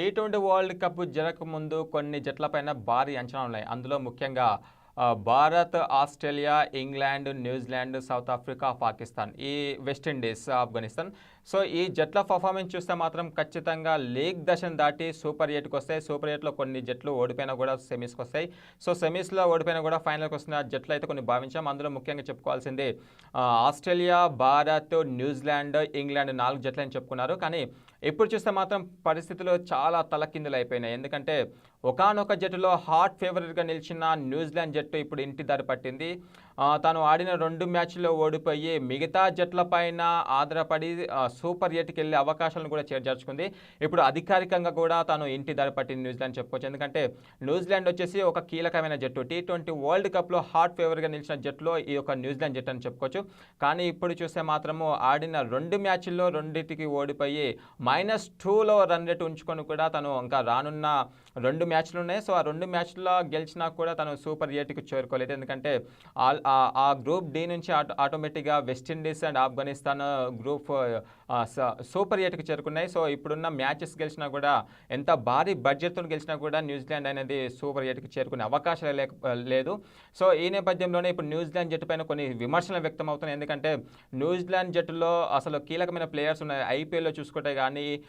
Tea twenty world cup జరగకముందు కొన్ని జట్లపైన భారీ అంచనాలు ఉన్నాయి. అందులో ముఖ్యంగా Bharat Australia England New Zealand South Africa Pakistan ఈ వెస్టిండీస్ ఆఫ్ఘనిస్తాన్. సో ఈ జట్ల పర్ఫార్మెన్స్ చూస్తే మాత్రం ఖచ్చితంగా లీగ్ దశను దాటి సూపర్ ఎయిట్కి వస్తాయి. సూపర్ ఎయిట్లో కొన్ని జట్లు ఓడిపోయినా కూడా సెమీస్కి వస్తాయి. సో సెమీస్లో ఓడిపోయినా కూడా ఫైనల్కి వస్తున్న జట్లు అయితే కొన్ని భావించాం. అందులో ముఖ్యంగా చెప్పుకోవాల్సింది ఆస్ట్రేలియా భారత్ న్యూజిలాండ్ ఇంగ్లాండ్ నాలుగు జట్లు అని చెప్పుకున్నారు. కానీ ఇప్పుడు చూస్తే మాత్రం పరిస్థితులు చాలా తలకిందులు అయిపోయినాయి ఎందుకంటే ఒకానొక జట్టులో హాట్ ఫేవరెట్గా నిలిచిన న్యూజిలాండ్ జట్టు ఇప్పుడు ఇంటి దారి పట్టింది. తాను ఆడిన రెండు మ్యాచ్లో ఓడిపోయి మిగతా జట్లపైన ఆధారపడి సూపర్ ఎయిట్కి వెళ్ళే అవకాశాలను కూడా చేర్చర్చుకుంది ఇప్పుడు అధికారికంగా కూడా తాను ఇంటి దారి పట్టింది న్యూజిలాండ్ చెప్పుకోవచ్చు. ఎందుకంటే న్యూజిలాండ్ వచ్చేసి ఒక కీలకమైన జట్టు. టీ ట్వంటీ వరల్డ్ కప్లో హాట్ ఫేవర్గా నిలిచిన జట్టులో ఈ యొక్క న్యూజిలాండ్ జట్టు అని చెప్పుకోవచ్చు. కానీ ఇప్పుడు చూస్తే మాత్రము ఆడిన రెండు మ్యాచ్ల్లో రెండింటికి ఓడిపోయి మైనస్ టూలో రన్ రేట్ ఉంచుకొని కూడా తను ఇంకా రానున్న రెండు మ్యాచ్లు ఉన్నాయి సో ఆ రెండు మ్యాచ్లో గెలిచినా కూడా తను సూపర్ ఎయిట్కి చేరుకోలేదు. ఎందుకంటే ఆ- గ్రూప్ డి నుంచి ఆటో ఆటోమేటిక్గా West Indies and Afghanistan group super ఎయిట్కి చేరుకున్నాయి. సో ఇప్పుడున్న మ్యాచెస్ గెలిచినా కూడా ఎంత భారీ బడ్జెట్తో గెలిచినా కూడా న్యూజిలాండ్ అనేది సూపర్ ఎయిట్కి చేరుకునే అవకాశాలు లేక లేదు. సో ఈ నేపథ్యంలోనే ఇప్పుడు న్యూజిలాండ్ జట్టు పైన కొన్ని విమర్శలు వ్యక్తం అవుతున్నాయి ఎందుకంటే న్యూజిలాండ్ జట్టులో అసలు కీలకమైన ప్లేయర్స్ ఉన్నాయి. ఐపీఎల్లో చూసుకుంటే కానీ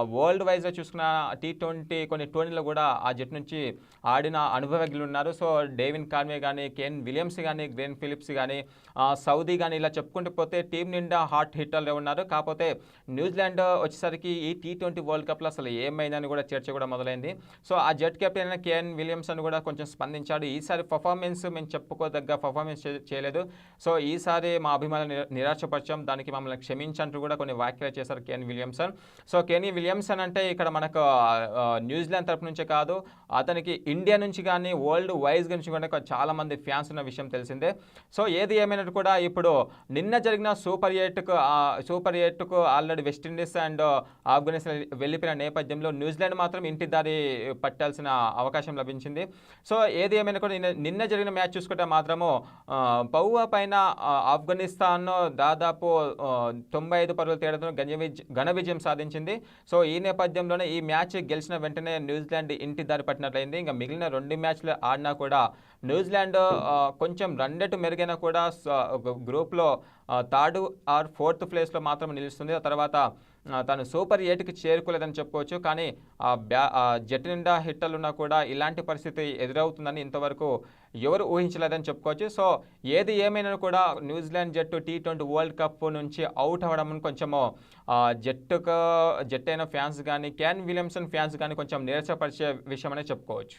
వరల్డ్ వైజ్లో చూసుకున్న టీ ట్వంటీ కొన్ని టోర్నీలో కూడా ఆ జట్టు నుంచి ఆడిన అనుభవజ్ఞులు ఉన్నారు. సో డేవిన్ కార్మే కానీ కేన్ విలియమ్స్ కానీ గ్రేన్ ఫిలిప్స్ కానీ సౌదీ కానీ ఇలా చెప్పుకుంటూ పోతే టీం నిండా హాట్ హిట్టర్లు ఉన్నారు. కాకపోతే న్యూజిలాండ్ వచ్చేసరికి ఈ టీ ట్వంటీ వరల్డ్ కప్లో అసలు ఏమైందని కూడా చర్చ కూడా మొదలైంది. సో ఆ జట్ కెప్టెన్ అయిన కేఎన్ విలియమ్స్ అని కూడా కొంచెం స్పందించాడు. ఈసారి పర్ఫార్మెన్స్ మేము చెప్పుకోదగ్గ పర్ఫార్మెన్స్ చేయలేదు. సో ఈసారి మా అభిమానులు నిరా- నిరాశపరిచాం. దానికి మమ్మల్ని క్షమించంటూ కూడా కొన్ని వ్యాఖ్యలు చేశారు Kane Williamson. So Kane Williamson అంటే ఇక్కడ మనకు న్యూజిలాండ్ తరపు నుంచి కాదు అతనికి ఇండియా నుంచి కానీ వరల్డ్ వైజ్ నుంచి కూడా చాలామంది ఫ్యాన్స్ ఉన్న విషయం తెలిసిందే. సో ఏది ఏమైనట్టు కూడా ఇప్పుడు నిన్న జరిగిన సూపర్ ఎయిట్కు super ఎయిట్కు already West Indies and Afghanistan వెళ్ళిపోయిన నేపథ్యంలో న్యూజిలాండ్ మాత్రం ఇంటి దారి పట్టాల్సిన అవకాశం లభించింది. సో ఏది ఏమైనా కూడా నిన్న నిన్న జరిగిన మ్యాచ్ చూసుకుంటే మాత్రము పౌవా పైన ఆఫ్ఘనిస్తాన్ దాదాపు తొంభై ఐదు పరుగుల తేడాతో ఘన విజయం సాధించింది. సో ఈ నేపథ్యంలోనే ఈ మ్యాచ్ గెలిచిన వెంటనే న్యూజిలాండ్ ఇంటి దారి పట్టినట్లయింది. ఇంకా మిగిలిన రెండు మ్యాచ్లు ఆడినా కూడా న్యూజిలాండ్ కొంచెం రెండటి మెరుగైనా కూడా గ్రూప్లో థర్డ్ ఆర్ ఫోర్త్ ప్లేస్లో మాత్రం నిలుస్తుంది. ఆ తర్వాత తను సూపర్ ఎయిట్కి చేరుకోలేదని చెప్పుకోవచ్చు కానీ ఆ బ్యా జట్టు నిండా హిట్టలు ఉన్నా కూడా ఇలాంటి పరిస్థితి ఎదురవుతుందని ఇంతవరకు ఎవరు ఊహించలేదని చెప్పుకోవచ్చు. సో ఏది ఏమైనా కూడా న్యూజిలాండ్ జట్టు టీ ట్వంటీ వరల్డ్ కప్ నుంచి అవుట్ అవ్వడం కొంచెము జట్టుకు జట్టు అయిన ఫ్యాన్స్ కానీ క్యాన్ విలియమ్సన్ ఫ్యాన్స్ కానీ కొంచెం నిరాశపరిచే విషయం అనే చెప్పుకోవచ్చు.